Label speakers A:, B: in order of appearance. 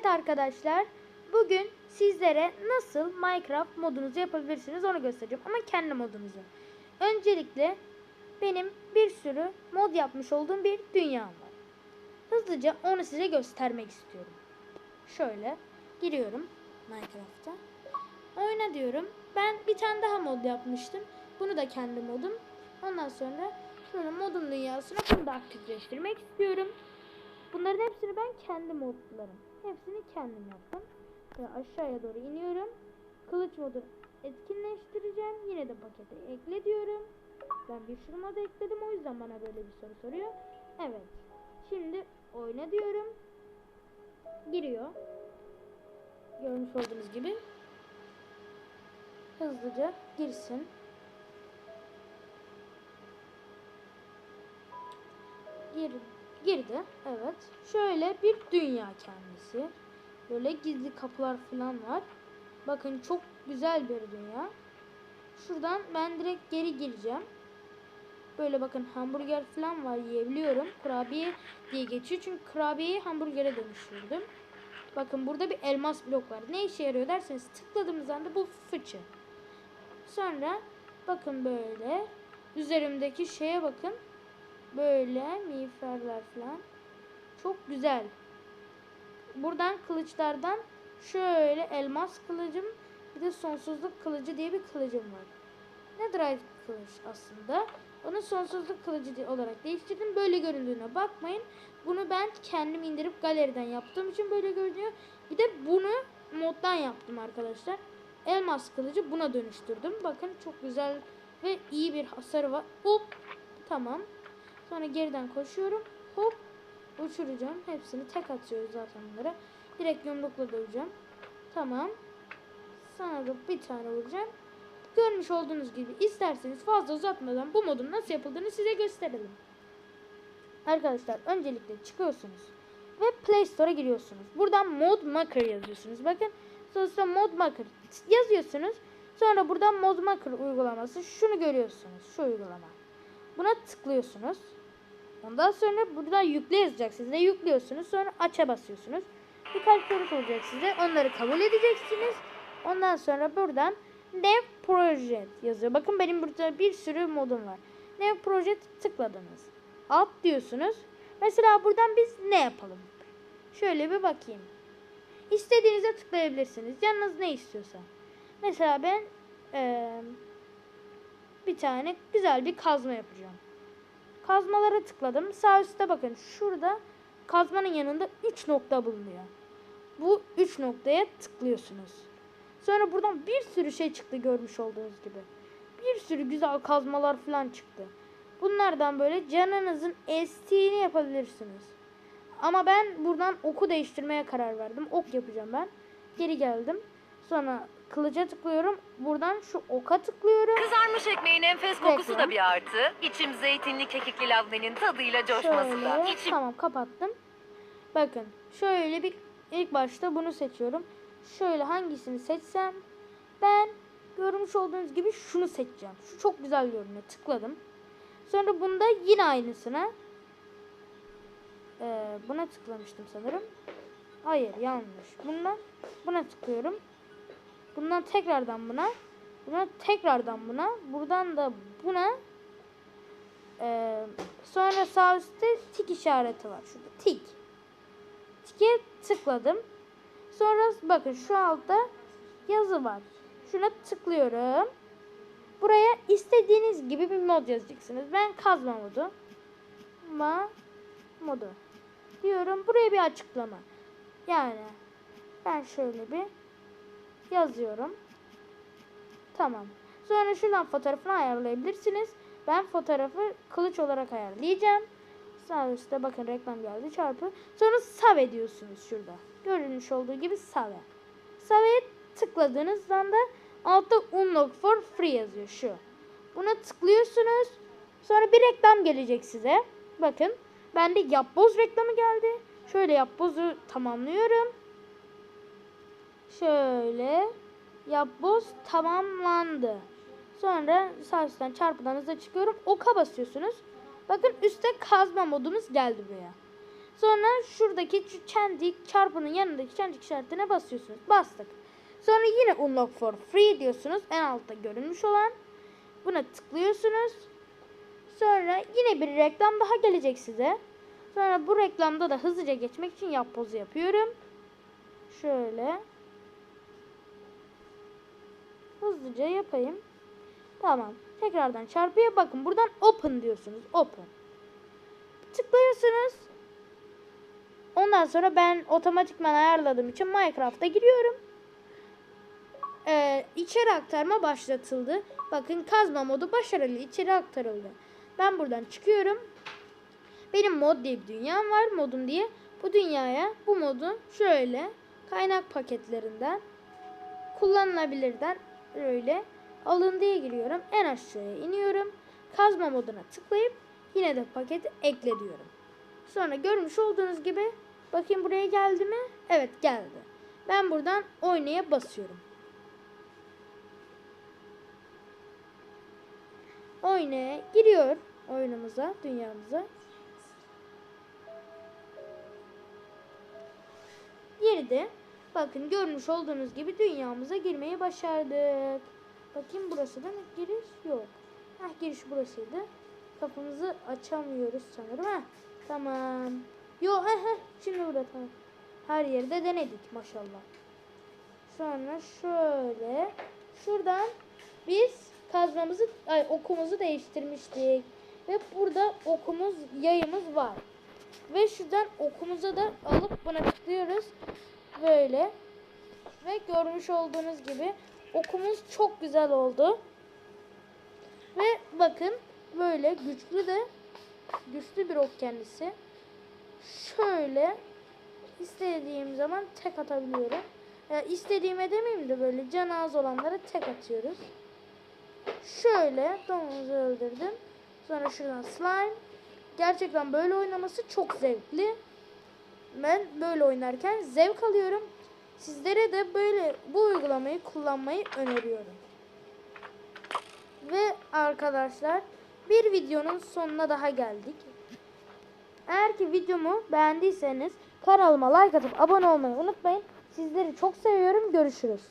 A: Evet arkadaşlar, bugün sizlere nasıl Minecraft modunuzu yapabilirsiniz onu göstereceğim ama kendi modunuzu. Öncelikle benim bir sürü mod yapmış olduğum bir dünyam var. Hızlıca onu size göstermek istiyorum. Şöyle giriyorum Minecraft'a. Oyna diyorum. Ben bir tane daha mod yapmıştım. Bunu da kendi modum. Ondan sonra şöyle modun dünyasına bunu da aktifleştirmek istiyorum. Bunların hepsini ben kendi modlarım. Hepsini kendim yaptım. Ve aşağıya doğru iniyorum. Kılıç modu etkinleştireceğim. Yine de pakete ekle diyorum. Ben bir sürü mod ekledim o yüzden bana böyle bir soru soruyor. Evet. Şimdi oyna diyorum. Giriyor. Görmüş olduğunuz gibi. Hızlıca girsin. Gir, girdi. Evet. Şöyle bir dünya kendisi. Böyle gizli kapılar falan var. Bakın çok güzel bir dünya. Şuradan ben direkt geri gireceğim. Böyle bakın hamburger falan var yiyebiliyorum. Kurabiye diye geçiyor. Çünkü kurabiyeyi hamburgere dönüştürdüm. Bakın burada bir elmas blok var. Ne işe yarıyor derseniz tıkladığımız anda bu fıçı. Sonra bakın böyle üzerimdeki şeye bakın. Böyle miğferler falan. Çok güzel. Buradan kılıçlardan şöyle elmas kılıcım bir de sonsuzluk kılıcı diye bir kılıcım var. Netherite kılıç aslında. Onu sonsuzluk kılıcı olarak değiştirdim. Böyle göründüğüne bakmayın. Bunu ben kendim indirip galeriden yaptığım için böyle görünüyor. Bir de bunu moddan yaptım arkadaşlar. Elmas kılıcı buna dönüştürdüm. Bakın çok güzel ve iyi bir hasarı var. Hop. Tamam. Sonra geriden koşuyorum. Hop. Uçuracağım. Hepsini tek atıyoruz zaten bunlara. Direkt yumrukla döveceğim. Tamam. Sana da bir tane vuracağım. Görmüş olduğunuz gibi isterseniz fazla uzatmadan bu modun nasıl yapıldığını size gösterelim. Arkadaşlar öncelikle çıkıyorsunuz ve Play Store'a giriyorsunuz. Buradan Mod Maker yazıyorsunuz. Bakın sonuçta Mod Maker yazıyorsunuz. Sonra buradan Mod Maker uygulaması şunu görüyorsunuz. Şu uygulama. Buna tıklıyorsunuz. Ondan sonra buradan yükle yazacak size. Yüklüyorsunuz. Sonra aç'a basıyorsunuz. Birkaç soru soracak size. Onları kabul edeceksiniz. Ondan sonra buradan New Project yazıyor. Bakın benim burada bir sürü modum var. New Project tıkladınız. Alt diyorsunuz. Mesela buradan biz ne yapalım? Şöyle bir bakayım. İstediğinize tıklayabilirsiniz. Canınız ne istiyorsa. Mesela ben eee, bir tane güzel bir kazma yapacağım. Kazmalara tıkladım. Sağ üstte bakın şurada kazmanın yanında 3 nokta bulunuyor. Bu 3 noktaya tıklıyorsunuz. Sonra buradan bir sürü şey çıktı görmüş olduğunuz gibi. Bir sürü güzel kazmalar falan çıktı. Bunlardan böyle canınızın estiğini yapabilirsiniz. Ama ben buradan oku değiştirmeye karar verdim. Ok yapacağım ben. Geri geldim. Sonra kılıca tıklıyorum. Buradan şu oka tıklıyorum.
B: Kızarmış ekmeğin enfes kokusu da bir artı. İçim zeytinli kekikli labnenin tadıyla coşması da.
A: Şöyle.
B: İçim
A: Tamam kapattım. Bakın şöyle bir ilk başta bunu seçiyorum. Şöyle hangisini seçsem ben görmüş olduğunuz gibi şunu seçeceğim. Şu çok güzel görünüyor. Tıkladım. Sonra bunda yine aynısına Ee, buna tıklamıştım sanırım. Hayır yanlış. Bundan buna tıklıyorum. Bundan tekrardan buna. Buna tekrardan buna. Buradan da buna. Ee, sonra sağ üstte tik işareti var. Şurada tik. Tike tıkladım. Sonra bakın şu altta yazı var. Şuna tıklıyorum. Buraya istediğiniz gibi bir mod yazacaksınız. Ben kazma modu. Ma modu. Diyorum. Buraya bir açıklama. Yani ben şöyle bir yazıyorum. Tamam. Sonra şuradan fotoğrafını ayarlayabilirsiniz. Ben fotoğrafı kılıç olarak ayarlayacağım. Sağ üstte bakın reklam geldi çarpı. Sonra save diyorsunuz şurada. Görünmüş olduğu gibi save. Save'ye tıkladığınız anda altta unlock for free yazıyor şu. Buna tıklıyorsunuz. Sonra bir reklam gelecek size. Bakın. Bende yapboz reklamı geldi. Şöyle yapbozu tamamlıyorum. Şöyle yapboz tamamlandı. Sonra üstten çarpıdan hızla çıkıyorum. Oka basıyorsunuz. Bakın üstte kazma modumuz geldi buraya. Sonra şuradaki şu çentik çarpının yanındaki çentik işaretine basıyorsunuz. Bastık. Sonra yine unlock for free diyorsunuz. En altta görünmüş olan. Buna tıklıyorsunuz. Sonra yine bir reklam daha gelecek size. Sonra bu reklamda da hızlıca geçmek için yap pozu yapıyorum. Şöyle. Hızlıca yapayım. Tamam. Tekrardan çarpıya bakın. Buradan open diyorsunuz. Open. Tıklıyorsunuz. Ondan sonra ben otomatikman ayarladığım için Minecraft'a giriyorum. Ee, içeri aktarma başlatıldı. Bakın kazma modu başarılı içeri aktarıldı. Ben buradan çıkıyorum. Benim mod diye bir dünyam var. Modum diye. Bu dünyaya bu modu şöyle kaynak paketlerinden kullanılabilirden öyle alındıya giriyorum. En aşağıya iniyorum. Kazma moduna tıklayıp yine de paketi ekle diyorum. Sonra görmüş olduğunuz gibi bakayım buraya geldi mi? Evet geldi. Ben buradan oynaya basıyorum. Oynaya giriyor oyunumuza, dünyamıza. Girdi. Bakın görmüş olduğunuz gibi dünyamıza girmeyi başardık. Bakayım burası da mı? Giriş yok. Heh giriş burasıydı. Kapımızı açamıyoruz sanırım. Heh, tamam. Yo heh heh şimdi burada tamam. Her yerde denedik maşallah. Sonra şöyle şuradan biz kazmamızı ay okumuzu değiştirmiştik. Ve burada okumuz yayımız var. Ve şuradan okumuza da alıp buna tıklıyoruz. Böyle. Ve görmüş olduğunuz gibi okumuz çok güzel oldu. Ve bakın böyle güçlü de güçlü bir ok kendisi. Şöyle istediğim zaman tek atabiliyorum. Ya istediğime demeyeyim de böyle can az olanlara tek atıyoruz. Şöyle domuzu öldürdüm. Sonra şuradan slime. Gerçekten böyle oynaması çok zevkli. Ben böyle oynarken zevk alıyorum. Sizlere de böyle bu uygulamayı kullanmayı öneriyorum. Ve arkadaşlar bir videonun sonuna daha geldik. Eğer ki videomu beğendiyseniz kanalıma like atıp abone olmayı unutmayın. Sizleri çok seviyorum. Görüşürüz.